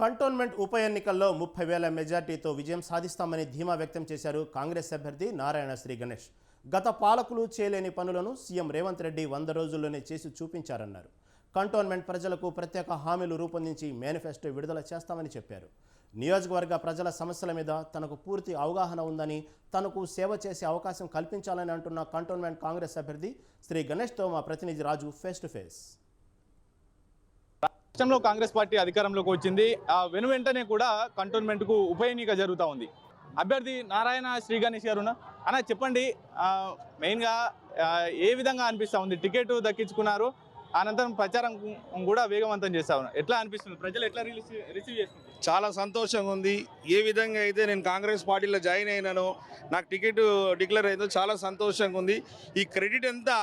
Cantonment ఉప ఎన్నికల్లో ముప్పై వేల మెజార్టీతో విజయం సాధిస్తామని ధీమా వ్యక్తం చేశారు కాంగ్రెస్ అభ్యర్థి నారాయణ శ్రీ గణేష్. గత పాలకులు చేయలేని పనులను సీఎం రేవంత్ రెడ్డి వంద రోజుల్లోనే చేసి చూపించారన్నారు. కంటోన్మెంట్ ప్రజలకు ప్రత్యేక హామీలు రూపొందించి మేనిఫెస్టో విడుదల చేస్తామని చెప్పారు. నియోజకవర్గ ప్రజల సమస్యల మీద తనకు పూర్తి అవగాహన ఉందని తనకు సేవ చేసే అవకాశం కల్పించాలని అంటున్న కంటోన్మెంట్ కాంగ్రెస్ అభ్యర్థి శ్రీ గణేష్తో మా ప్రతినిధి రాజు ఫేస్ టు ఫేస్. రాష్ట్రంలో కాంగ్రెస్ పార్టీ అధికారంలోకి వచ్చింది. ఆ వెను వెంటనే కూడా కంటోన్మెంట్కు ఉప ఎన్నిక జరుగుతూ ఉంది. అభ్యర్థి నారాయణ శ్రీ గణేష్ గారు అన్న చెప్పండి మెయిన్గా ఏ విధంగా అనిపిస్తూ ఉంది? టికెట్ దక్కించుకున్నారు. అనంతరం ప్రచారం కూడా వేగవంతం చేస్తా ఉన్నారు. ఎట్లా అనిపిస్తుంది? ప్రజలు ఎట్లా రిలీజ్ రిసీవ్ చేసుకుంటారు చాలా సంతోషంగా ఉంది. ఏ విధంగా అయితే నేను కాంగ్రెస్ పార్టీలో జాయిన్ అయినానో నాకు టికెట్ డిక్లేర్ అయిందో చాలా సంతోషంగా ఉంది. ఈ క్రెడిట్ అంతా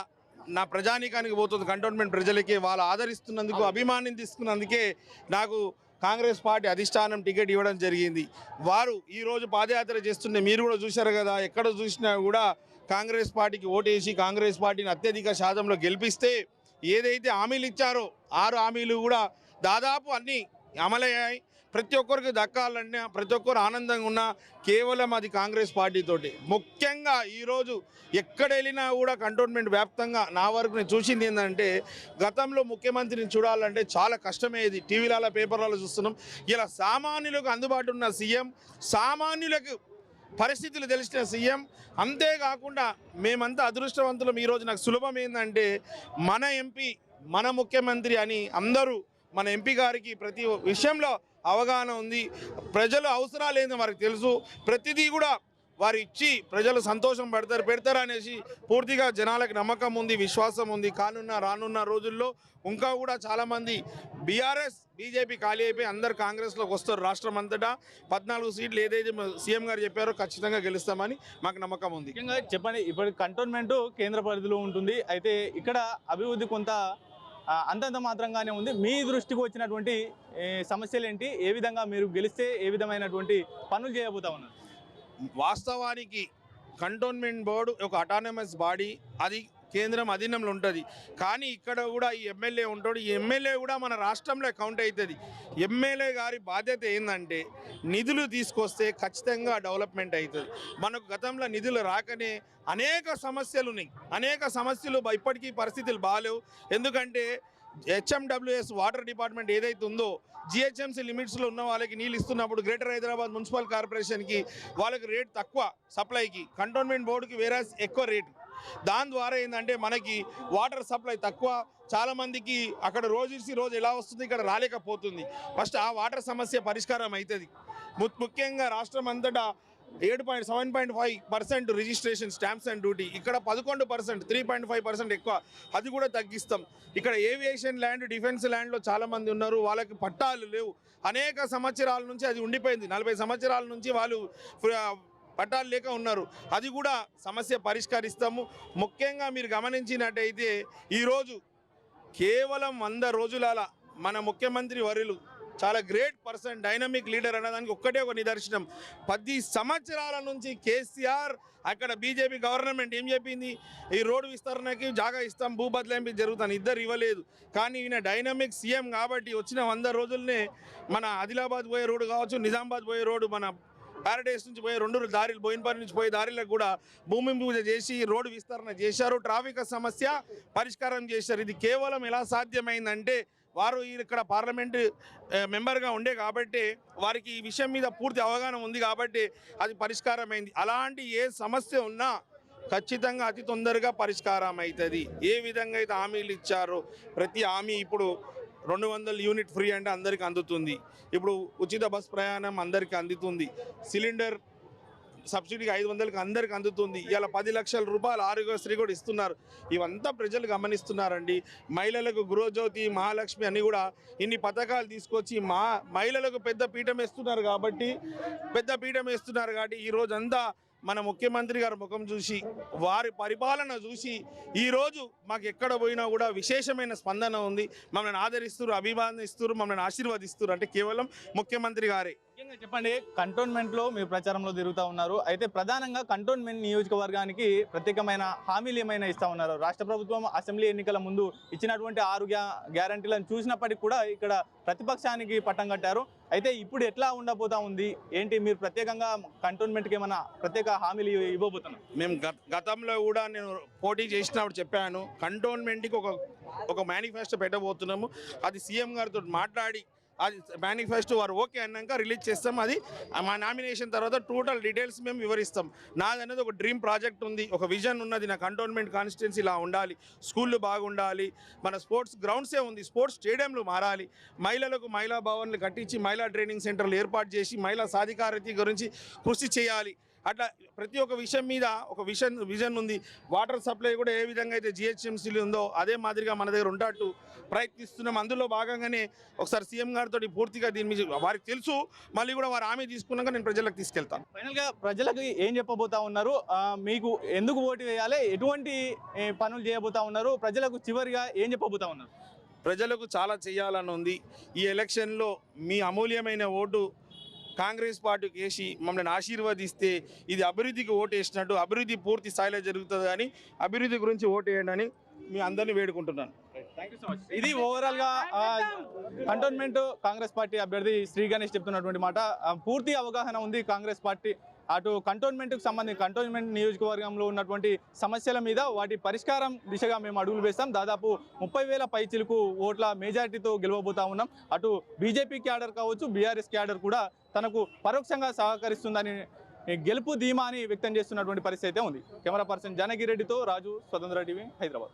నా ప్రజానీకానికి పోతుంది కంటోన్మెంట్ ప్రజలకి వాళ్ళు ఆదరిస్తున్నందుకు అభిమానం తీసుకున్నందుకే నాకు కాంగ్రెస్ పార్టీ అధిష్టానం టికెట్ ఇవ్వడం జరిగింది. వారు ఈరోజు పాదయాత్ర చేస్తుంటే మీరు కూడా చూశారు కదా ఎక్కడ చూసినా కూడా కాంగ్రెస్ పార్టీకి ఓటేసి కాంగ్రెస్ పార్టీని అత్యధిక శాతంలో గెలిపిస్తే ఏదైతే హామీలు ఇచ్చారో ఆరు హామీలు కూడా దాదాపు అన్నీ అమలయ్యాయి. ప్రతి ఒక్కరికి దక్కాలన్నా ప్రతి ఒక్కరు ఆనందంగా ఉన్నా కేవలం అది కాంగ్రెస్ పార్టీతోటి ముఖ్యంగా ఈరోజు ఎక్కడ వెళ్ళినా కూడా కంటోన్మెంట్ వ్యాప్తంగా నా వరకు నేను చూసింది ఏంటంటే గతంలో ముఖ్యమంత్రిని చూడాలంటే చాలా కష్టమయ్యేది. టీవీలలో పేపర్లలో చూస్తున్నాం. ఇలా సామాన్యులకు అందుబాటు ఉన్న సీఎం సామాన్యులకు పరిస్థితులు తెలిసిన సీఎం అంతేకాకుండా మేమంతా అదృష్టవంతులం. ఈరోజు నాకు సులభం ఏంటంటే మన ఎంపీ మన ముఖ్యమంత్రి అని అందరూ మన ఎంపీ గారికి ప్రతి విషయంలో అవగాహన ఉంది. ప్రజలు అవసరాలు ఏందో వారికి తెలుసు. ప్రతిదీ కూడా వారు ఇచ్చి ప్రజలు సంతోషం పెడతారు పెడతారు అనేసి పూర్తిగా జనాలకు నమ్మకం ఉంది విశ్వాసం ఉంది. కానున్న రానున్న రోజుల్లో ఇంకా కూడా చాలామంది బీఆర్ఎస్ బీజేపీ ఖాళీ అయిపోయి అందరు కాంగ్రెస్లోకి వస్తారు రాష్ట్రం అంతటా. పద్నాలుగు సీట్లు ఏదైతే సీఎం గారు చెప్పారో ఖచ్చితంగా గెలుస్తామని మాకు నమ్మకం ఉంది. ముఖ్యంగా చెప్పండి ఇప్పుడు కంటోన్మెంట్ కేంద్ర పరిధిలో ఉంటుంది. అయితే ఇక్కడ అభివృద్ధి కొంత అంతంత మాత్రంగానే ఉంది. మీ దృష్టికి వచ్చినటువంటి సమస్యలు ఏంటి ఏ విధంగా మీరు గెలిస్తే ఏ విధమైనటువంటి పనులు చేయబోతా ఉన్నారు? వాస్తవానికి కంటోన్మెంట్ బోర్డు ఒక అటానమస్ బాడీ అది కేంద్రం అధీనంలో ఉంటుంది. కానీ ఇక్కడ కూడా ఈ ఎమ్మెల్యే ఉంటాడు. ఈ ఎమ్మెల్యే కూడా మన రాష్ట్రంలో కౌంట్ అవుతుంది. ఎమ్మెల్యే గారి బాధ్యత ఏంటంటే నిధులు తీసుకొస్తే ఖచ్చితంగా డెవలప్మెంట్ అవుతుంది. మనకు గతంలో నిధులు రాకనే అనేక సమస్యలు ఉన్నాయి. అనేక సమస్యలు ఇప్పటికీ పరిస్థితులు బాగాలేవు ఎందుకంటే హెచ్ఎండబ్ల్యూఎస్ వాటర్ డిపార్ట్మెంట్ ఏదైతే ఉందో జిహెచ్ఎంసీ లిమిట్స్లో ఉన్న వాళ్ళకి నీళ్ళు ఇస్తున్నప్పుడు గ్రేటర్ హైదరాబాద్ మున్సిపల్ కార్పొరేషన్కి వాళ్ళకి రేట్ తక్కువ సప్లైకి కంటోన్మెంట్ బోర్డుకి వేరే ఎక్కువ రేటు. దాని ద్వారా ఏంటంటే మనకి వాటర్ సప్లై తక్కువ. చాలామందికి అక్కడ రోజు రోజు ఎలా వస్తుంది ఇక్కడ రాలేకపోతుంది. ఫస్ట్ ఆ వాటర్ సమస్య పరిష్కారం అవుతుంది ముఖ్యంగా రాష్ట్రం అంతటా ఏడు point seven point five percent registration stamps and duty. ఇక్కడ పదకొండు percent three point five percent ఎక్కువ. అది కూడా తగ్గిస్తాం. ఇక్కడ ఏవియేషన్ ల్యాండ్ డిఫెన్స్ ల్యాండ్లో చాలామంది ఉన్నారు. వాళ్ళకి పట్టాలు లేవు. అనేక సంవత్సరాల నుంచి అది ఉండిపోయింది. నలభై సంవత్సరాల నుంచి వాళ్ళు పట్టాలు లేక ఉన్నారు. అది కూడా సమస్య పరిష్కరిస్తాము. ముఖ్యంగా మీరు గమనించినట్టయితే ఈరోజు కేవలం వంద రోజుల మన ముఖ్యమంత్రి వర్యులు చాలా గ్రేట్ పర్సన్ డైనమిక్ లీడర్ అనేదానికి ఒక్కటే ఒక నిదర్శనం. పది సంవత్సరాల నుంచి కేసీఆర్ అక్కడ బీజేపీ గవర్నమెంట్ ఏం చెప్పింది? ఈ రోడ్డు విస్తరణకి జాగా ఇస్తాం భూ బదలాయింపు జరుగుతాను ఇద్దరు ఇవ్వలేదు. కానీ ఈయన డైనమిక్ సీఎం కాబట్టి వచ్చిన వంద రోజులనే మన ఆదిలాబాద్ పోయే రోడ్డు కావచ్చు నిజామాబాద్ పోయే రోడ్డు మన ప్యారడైస్ నుంచి పోయే రెండు దారిలు బోయినపల్లి నుంచి పోయే దారిలకు కూడా భూమి పూజ చేసి రోడ్డు విస్తరణ చేశారు. ట్రాఫిక్ సమస్య పరిష్కారం చేశారు. ఇది కేవలం ఎలా సాధ్యమైందంటే వారు ఇక్కడ పార్లమెంట్ మెంబర్గా ఉండే కాబట్టి వారికి ఈ విషయం మీద పూర్తి అవగాహన ఉంది కాబట్టి అది పరిష్కారమైంది. అలాంటి ఏ సమస్య ఉన్నా ఖచ్చితంగా అతి తొందరగా పరిష్కారం అవుతుంది ఏ విధంగా అయితే హామీలు ఇచ్చారో ప్రతి హామీ ఇప్పుడు రెండు వందల యూనిట్ ఫ్రీ అంటే అందరికీ అందుతుంది. ఇప్పుడు ఉచిత బస్ ప్రయాణం అందరికీ అందుతుంది. సిలిండర్ సబ్సిడీకి ఐదు వందలకి అందరికి అందుతుంది. ఇలా పది లక్షల రూపాయలు ఆరోగ్యశ్రీ కూడా ఇస్తున్నారు. ఇవంతా ప్రజలు గమనిస్తున్నారండి. మహిళలకు గృహజ్యోతి మహాలక్ష్మి అని కూడా ఇన్ని పథకాలు తీసుకొచ్చి మా మహిళలకు పెద్ద పీఠం వేస్తున్నారు కాబట్టి పెద్ద పీఠం వేస్తున్నారు కాబట్టి ఈ రోజంతా మన ముఖ్యమంత్రి గారి ముఖం చూసి వారి పరిపాలన చూసి ఈరోజు మాకు ఎక్కడ పోయినా కూడా విశేషమైన స్పందన ఉంది. మమ్మల్ని ఆదరిస్తున్నారు అభిమానిస్తున్నారు మమ్మల్ని ఆశీర్వదిస్తున్నారు. అంటే కేవలం ముఖ్యమంత్రి గారే. ముఖ్యంగా చెప్పండి కంటోన్మెంట్లో మీరు ప్రచారంలో తిరుగుతూ ఉన్నారు. అయితే ప్రధానంగా కంటోన్మెంట్ నియోజకవర్గానికి ప్రత్యేకమైన హామీలు ఏమైనా ఇస్తా ఉన్నారు? రాష్ట్ర ప్రభుత్వం అసెంబ్లీ ఎన్నికల ముందు ఇచ్చినటువంటి ఆరు గ్యారంటీలను చూసినప్పటికీ కూడా ఇక్కడ ప్రతిపక్షానికి పట్టం కట్టారు. అయితే ఇప్పుడు ఎట్లా ఉండబోతా ఉంది? ఏంటి మీరు ప్రత్యేకంగా కంటోన్మెంట్కి ఏమైనా ప్రత్యేక హామీలు ఇవ్వబోతున్నారు? మేము గత గతంలో కూడా నేను పోటీ చేసినప్పుడు చెప్పాను కంటోన్మెంట్కి ఒక ఒక మేనిఫెస్టో పెట్టబోతున్నాము. అది సీఎం గారితో మాట్లాడి అది మేనిఫెస్టో వారు ఓకే అన్నాక రిలీజ్ చేస్తాం అది. మా నామినేషన్ తర్వాత టోటల్ డీటెయిల్స్ మేము వివరిస్తాం. నాది అనేది ఒక డ్రీమ్ ప్రాజెక్ట్ ఉంది. ఒక విజన్ ఉన్నది. నా కంటోన్మెంట్ కాన్స్టిట్యున్సీ ఇలా ఉండాలి. స్కూళ్ళు బాగుండాలి. మన స్పోర్ట్స్ గ్రౌండ్సే ఉంది. స్పోర్ట్స్ స్టేడియంలు మారాలి. మహిళలకు మహిళా భవన్లు కట్టించి మహిళా ట్రైనింగ్ సెంటర్లు ఏర్పాటు చేసి మహిళా సాధికారత గురించి కృషి చేయాలి. అట్లా ప్రతి ఒక్క విషయం మీద ఒక విషన్ విజన్ ఉంది. వాటర్ సప్లై కూడా ఏ విధంగా అయితే జిహెచ్ఎంసీలు ఉందో అదే మాదిరిగా మన దగ్గర ఉండట్టు ప్రయత్నిస్తున్నాం. అందులో భాగంగానే ఒకసారి సీఎం గారితో పూర్తిగా దీని మీద వారికి తెలుసు. మళ్ళీ కూడా వారు హామీ తీసుకున్నాక నేను ప్రజలకు తీసుకెళ్తాను ఫైనల్గా ప్రజలకు ఏం చెప్పబోతా ఉన్నారు? మీకు ఎందుకు ఓటు వేయాలి? ఎటువంటి పనులు చేయబోతా ఉన్నారు? ప్రజలకు చివరిగా ఏం చెప్పబోతా ఉన్నారు? ప్రజలకు చాలా చేయాలని ఉంది. ఈ ఎలక్షన్లో మీ అమూల్యమైన ఓటు కాంగ్రెస్ పార్టీకి వేసి మమ్మల్ని ఆశీర్వదిస్తే ఇది అభివృద్ధికి ఓటు వేసినట్టు అభివృద్ధి పూర్తి స్థాయిలో జరుగుతుంది అని అభివృద్ధి గురించి ఓటు అని మీ అందరినీ వేడుకుంటున్నాను. ఇది ఓవరాల్గా కంటోన్మెంట్ కాంగ్రెస్ పార్టీ అభ్యర్థి శ్రీ గణేష్ చెప్తున్నటువంటి మాట. పూర్తి అవగాహన ఉంది కాంగ్రెస్ పార్టీ అటు కంటోన్మెంట్కు సంబంధించి కంటోన్మెంట్ నియోజకవర్గంలో ఉన్నటువంటి సమస్యల మీద వాటి పరిష్కారం దిశగా మేము అడుగులు వేస్తాం. దాదాపు ముప్పై వేల పైచిలకు ఓట్ల మెజారిటీతో గెలవబోతా ఉన్నాం. అటు బీజేపీ క్యాడర్ కావచ్చు బీఆర్ఎస్ క్యాడర్ కూడా తనకు పరోక్షంగా సహకరిస్తుందని గెలుపు ధీమా అని వ్యక్తం చేస్తున్నటువంటి పరిస్థితి అయితే ఉంది. కెమెరా పర్సన్ జానగిరెడ్డితో రాజు స్వతంత్ర టీవీ హైదరాబాద్.